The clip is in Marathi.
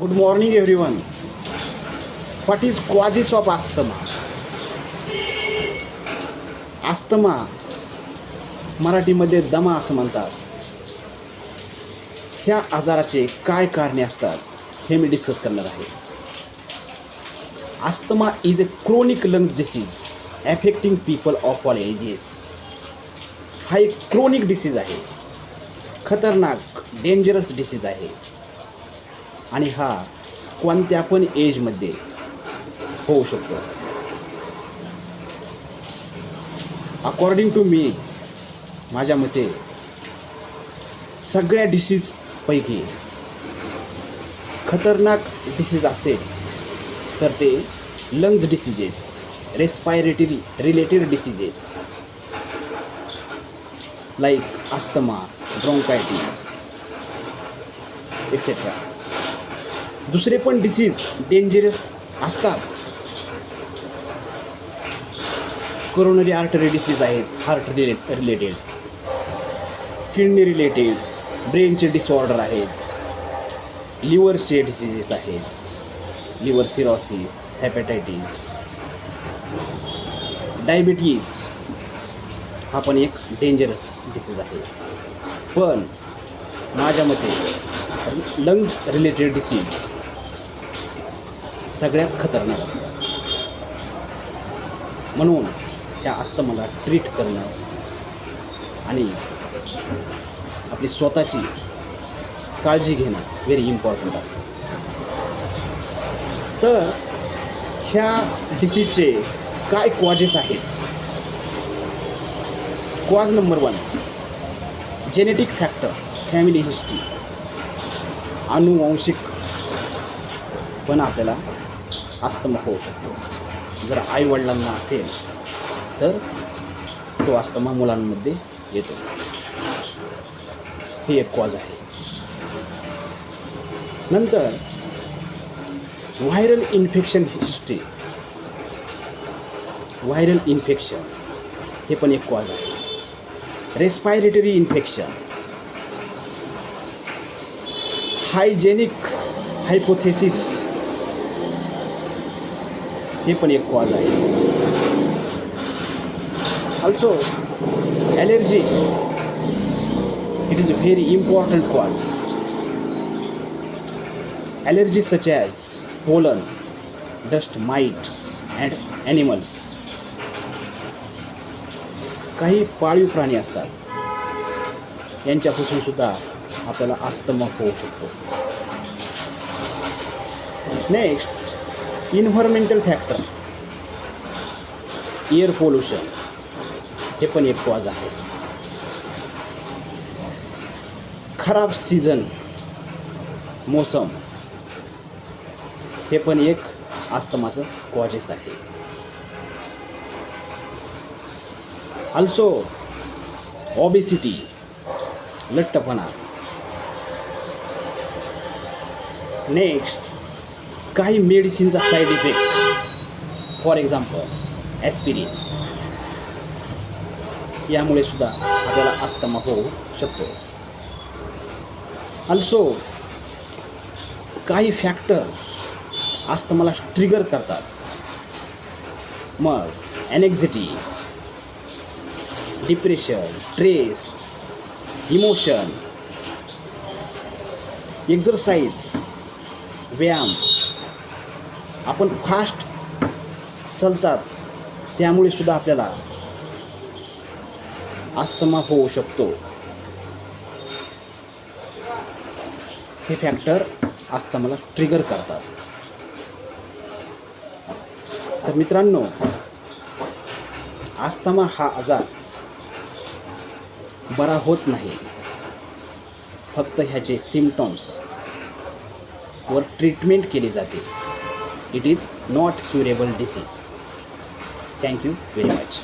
Good morning everyone. What is causes of asthma asthma मराठीमध्ये दमा असं म्हणतात. ह्या आजाराचे काय कारणे असतात हे मी डिस्कस करणार आहे. Asthma is a chronic lungs disease affecting people of all ages हा एक क्रोनिक डिसीज आहे. खतरनाक डेंजरस डिसीज आहे. आणि हा कोणत्या पण एजमध्ये होऊ शकतो. अकॉर्डिंग टू मी माझ्या मते सगळ्या डिसीजपैकी खतरनाक डिसीज असेल तर ते lungs diseases respiratory related diseases like asthma bronchitis etcetera दुसरे पण डिसीज डेंजरस असतात. कोरोनरी आर्टरी डिसीज आहेत heart rela related kidney related ब्रेनचे disorder आहेत. लिव्हरचे डिसीजेस आहेत. लिव्हर सिरॉसिस हॅपॅटायटिस डायबिटीज हा पण एक डेंजरस डिसीज आहे. पण माझ्या मते लंग्स रिलेटेड डिसीज सगळ्यात खतरनाक असतात म्हणून त्या अस्तमाला ट्रीट करणं आणि आपली स्वतःची काळजी घेणं व्हेरी इम्पॉर्टंट असतं. तर ह्या डिसीजचे काय क्वाजेस आहेत? Cause number one genetic factor family history अनुवांशिक पण आपल्याला अस्तमा होऊ शकतो जर आईवडिलांना असेल तर तो अस्तमा मुलांमध्ये येतो. ही एक कॉज आहे. नंतर viral infection history viral infection हे पण एक कॉज आहे. रेस्पायरेटरी इन्फेक्शन हायजेनिक हायपोथेसिस हे पण एक कॉज आहे. Also allergy it is a very important cause allergy such as pollen dust mites and animals काही पाळीव प्राणी असतात. यांच्यापासून सुद्धा आपल्याला अस्थमा होऊ शकतो. Next environmental factor air pollution हे पण एक कॉज आहे. खराब सीझन मोसम. हे पण एक आस्तमाचं कॉजेस आहे. अल्सो ऑबिसिटी लठ्ठपणा. नेक्स्ट काही मेडिसिनचा side effect for example aspirin यामुळे सुद्धा आपल्याला अस्थमा होऊ शकतो. अल्सो काही फॅक्टर अस्थमाला ट्रिगर करतात. मग anxiety depression stress emotion exercise व्यायाम आपण फास्ट चालतात त्यामुळे सुद्धा आपल्याला अस्थमा होऊ शकतो. हे फॅक्टर अस्थमाला ट्रिगर करतात. तर मित्रांनो अस्थमा हा आजार बरा होत नाही. फक्त ह्याचे सिमटॉम्स वर ट्रीटमेंट केली जाते. it is not curable disease. Thank you very much.